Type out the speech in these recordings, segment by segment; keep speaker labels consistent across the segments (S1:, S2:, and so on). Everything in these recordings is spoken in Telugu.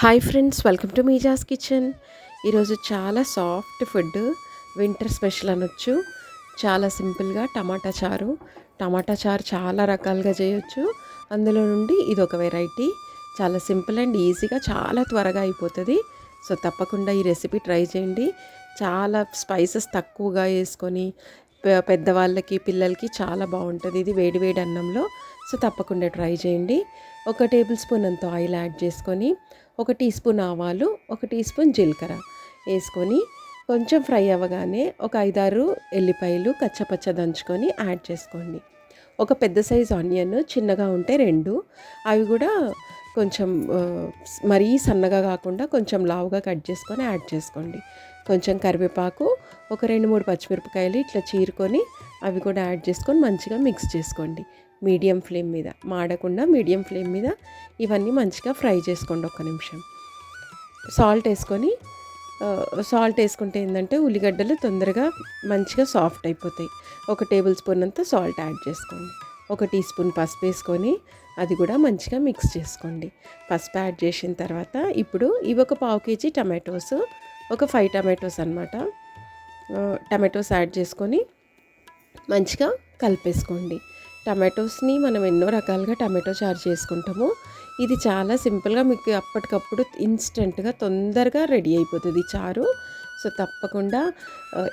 S1: హాయ్ ఫ్రెండ్స్ వెల్కమ్ టు మీజాస్ కిచెన్. ఈరోజు చాలా సాఫ్ట్ ఫుడ్ వింటర్ స్పెషల్ అనొచ్చు. చాలా సింపుల్గా టమాటా చారు. టమాటా చారు చాలా రకాలుగా చేయొచ్చు. అందులో నుండి ఇది ఒక వెరైటీ. చాలా సింపుల్ అండ్ ఈజీగా చాలా త్వరగా అయిపోతుంది. సో తప్పకుండా ఈ రెసిపీ ట్రై చేయండి. చాలా స్పైసెస్ తక్కువగా వేసుకొని పెద్దవాళ్ళకి పిల్లలకి చాలా బాగుంటుంది. ఇది వేడి వేడి అన్నంలో సో తప్పకుండా ట్రై చేయండి. ఒక టేబుల్ స్పూన్ అంత ఆయిల్ యాడ్ చేసుకొని ఒక టీ స్పూన్ ఆవాలు ఒక టీ స్పూన్ జీలకర్ర వేసుకొని కొంచెం ఫ్రై అవ్వగానే ఒక ఐదారు ఎల్లిపాయలు కచ్చపచ్చ దంచుకొని యాడ్ చేసుకోండి. ఒక పెద్ద సైజ్ ఆనియన్ చిన్నగా ఉంటే రెండు అవి కూడా కొంచెం మరీ సన్నగా కాకుండా కొంచెం లావుగా కట్ చేసుకొని యాడ్ చేసుకోండి. కొంచెం కరివేపాకు ఒక రెండు మూడు పచ్చిమిరపకాయలు ఇట్లా చీరుకొని అవి కూడా యాడ్ చేసుకొని మంచిగా మిక్స్ చేసుకోండి. మీడియం ఫ్లేమ్ మీద మాడకుండా మీడియం ఫ్లేమ్ మీద ఇవన్నీ మంచిగా ఫ్రై చేసుకోండి ఒక్క నిమిషం. సాల్ట్ వేసుకొని సాల్ట్ వేసుకుంటే ఏంటంటే ఉల్లిగడ్డలు తొందరగా మంచిగా సాఫ్ట్ అయిపోతాయి. ఒక టేబుల్ స్పూన్ అంతా సాల్ట్ యాడ్ చేసుకోండి. ఒక టీ స్పూన్ పసుపు వేసుకొని అది కూడా మంచిగా మిక్స్ చేసుకోండి. పసుపు యాడ్ చేసిన తర్వాత ఇప్పుడు ఇవి ఒక పావు కేజీ టమాటోస్ ఒక ఫైవ్ టమాటోస్ అనమాట టమాటోస్ యాడ్ చేసుకొని మంచిగా కలిపేసుకోండి. టమాటోస్ని మనం ఎన్నో రకాలుగా టమాటో చారు చేసుకుంటాము. ఇది చాలా సింపుల్గా మీకు అప్పటికప్పుడు ఇన్స్టెంట్గా తొందరగా రెడీ అయిపోతుంది చారు. సో తప్పకుండా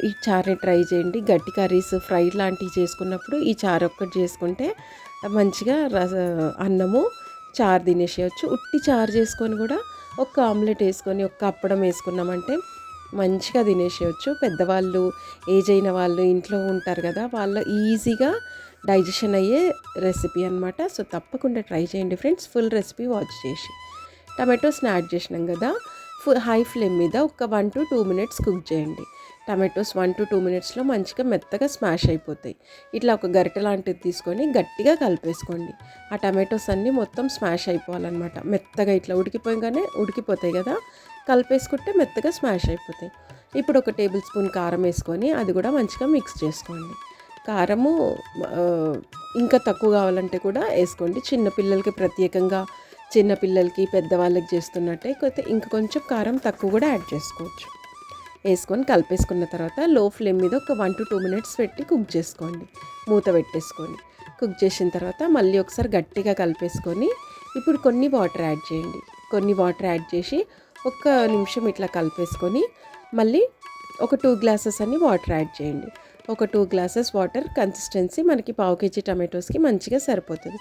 S1: ఈ చారుని ట్రై చేయండి. గట్టి కర్రీస్ ఫ్రై లాంటివి చేసుకున్నప్పుడు ఈ చారు ఒక్కటి చేసుకుంటే మంచిగా రస అన్నము చారు తినేసేయచ్చు. ఉట్టి చారు చేసుకొని కూడా ఒక ఆమ్లెట్ వేసుకొని ఒక అప్పడం వేసుకున్నామంటే మంచిగా తినేసేయచ్చు. పెద్దవాళ్ళు ఏజ్ అయిన వాళ్ళు ఇంట్లో ఉంటారు కదా వాళ్ళు ఈజీగా డైజెషన్ అయ్యే రెసిపీ అనమాట సో తప్పకుండా ట్రై చేయండి ఫ్రెండ్స్. ఫుల్ రెసిపీ వాచ్ చేసి. టమాటోస్ని యాడ్ చేసినాం కదా. ఫుల్ హై ఫ్లేమ్ మీద ఒక one to two minutes cook చేయండి. టమాటోస్ వన్ టు టూ మినిట్స్లో మంచిగా మెత్తగా స్మాష్ అయిపోతాయి. ఇట్లా ఒక గరిటె లాంటిది తీసుకొని గట్టిగా కలిపేసుకోండి. ఆ టమాటోస్ అన్నీ మొత్తం స్మాష్ అయిపోవాలన్నమాట. మెత్తగా ఇట్లా ఉడికిపోగానే ఉడికిపోతాయి కదా. కలిపేసుకుంటే మెత్తగా స్మాష్ అయిపోతాయి. ఇప్పుడు ఒక టేబుల్ స్పూన్ కారం వేసుకొని అది కూడా మంచిగా మిక్స్ చేసుకోండి. కారము ఇంకా తక్కువ కావాలంటే కూడా వేసుకోండి. చిన్నపిల్లలకి ప్రత్యేకంగా చిన్నపిల్లలకి పెద్దవాళ్ళకి చేస్తున్నట్టే కొత్త ఇంకా కొంచెం కారం తక్కువ కూడా యాడ్ చేసుకోవచ్చు. వేసుకొని కలిపేసుకున్న తర్వాత లో ఫ్లేమ్ మీద ఒక వన్ టు టూ మినిట్స్ పెట్టి కుక్ చేసుకోండి. మూత పెట్టేసుకొని కుక్ చేసిన తర్వాత మళ్ళీ ఒకసారి గట్టిగా కలిపేసుకొని ఇప్పుడు కొన్ని వాటర్ యాడ్ చేయండి. కొన్ని వాటర్ యాడ్ చేసి ఒక్క నిమిషం ఇట్లా కలిపేసుకొని మళ్ళీ ఒక టూ గ్లాసెస్ అన్ని వాటర్ యాడ్ చేయండి. ఒక టూ గ్లాసెస్ వాటర్ కన్సిస్టెన్సీ మనకి పావు కేజీ టమాటోస్కి మంచిగా సరిపోతుంది.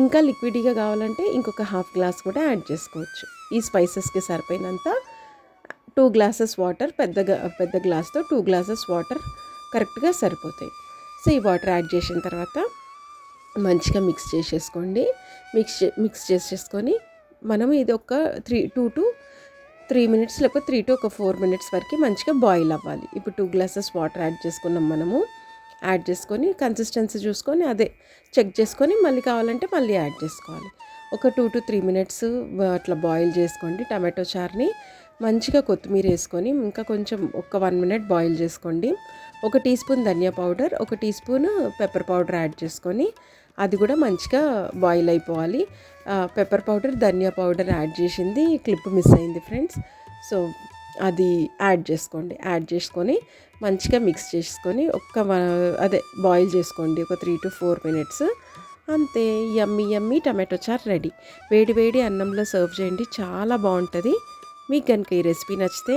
S1: ఇంకా లిక్విడ్గా కావాలంటే ఇంకొక హాఫ్ గ్లాస్ కూడా యాడ్ చేసుకోవచ్చు. ఈ స్పైసెస్కి సరిపోయినంత టూ గ్లాసెస్ వాటర్ పెద్ద పెద్ద గ్లాస్తో టూ గ్లాసెస్ వాటర్ కరెక్ట్గా సరిపోతాయి. సో ఈ వాటర్ యాడ్ చేసిన తర్వాత మంచిగా మిక్స్ చేసేసుకోండి. మిక్స్ మిక్స్ చేసేసుకొని మనం ఇది ఒక three two to three minutes లేకపోతే త్రీ టు ఒక ఫోర్ మినిట్స్ వరకు మంచిగా బాయిల్ అవ్వాలి. ఇప్పుడు టూ గ్లాసెస్ వాటర్ యాడ్ చేసుకున్నాం మనము. యాడ్ చేసుకొని కన్సిస్టెన్సీ చూసుకొని అదే చెక్ చేసుకొని మళ్ళీ కావాలంటే మళ్ళీ యాడ్ చేసుకోవాలి. ఒక టూ టు త్రీ మినిట్స్ అట్లా బాయిల్ చేసుకోండి టమాటో చార్ని. మంచిగా కొత్తిమీర వేసుకొని ఇంకా కొంచెం ఒక వన్ మినిట్ బాయిల్ చేసుకోండి. ఒక టీ స్పూన్ ధనియా పౌడర్ ఒక teaspoon pepper powder add చేసుకొని అది కూడా మంచిగా బాయిల్ అయిపోవాలి. పెప్పర్ పౌడర్ ధనియా పౌడర్ యాడ్ చేసింది క్లిప్ మిస్ అయింది ఫ్రెండ్స్. సో అది యాడ్ చేసుకోండి. యాడ్ చేసుకొని మంచిగా మిక్స్ చేసుకొని ఒక్క అదే బాయిల్ చేసుకోండి ఒక త్రీ టు ఫోర్ మినిట్స్. అంతే యమ్మీ యమ్మీ టమాటో చార్ రెడీ. వేడి వేడి అన్నంలో సర్వ్ చేయండి చాలా బాగుంటుంది. మీకు కనుక ఈ రెసిపీ నచ్చితే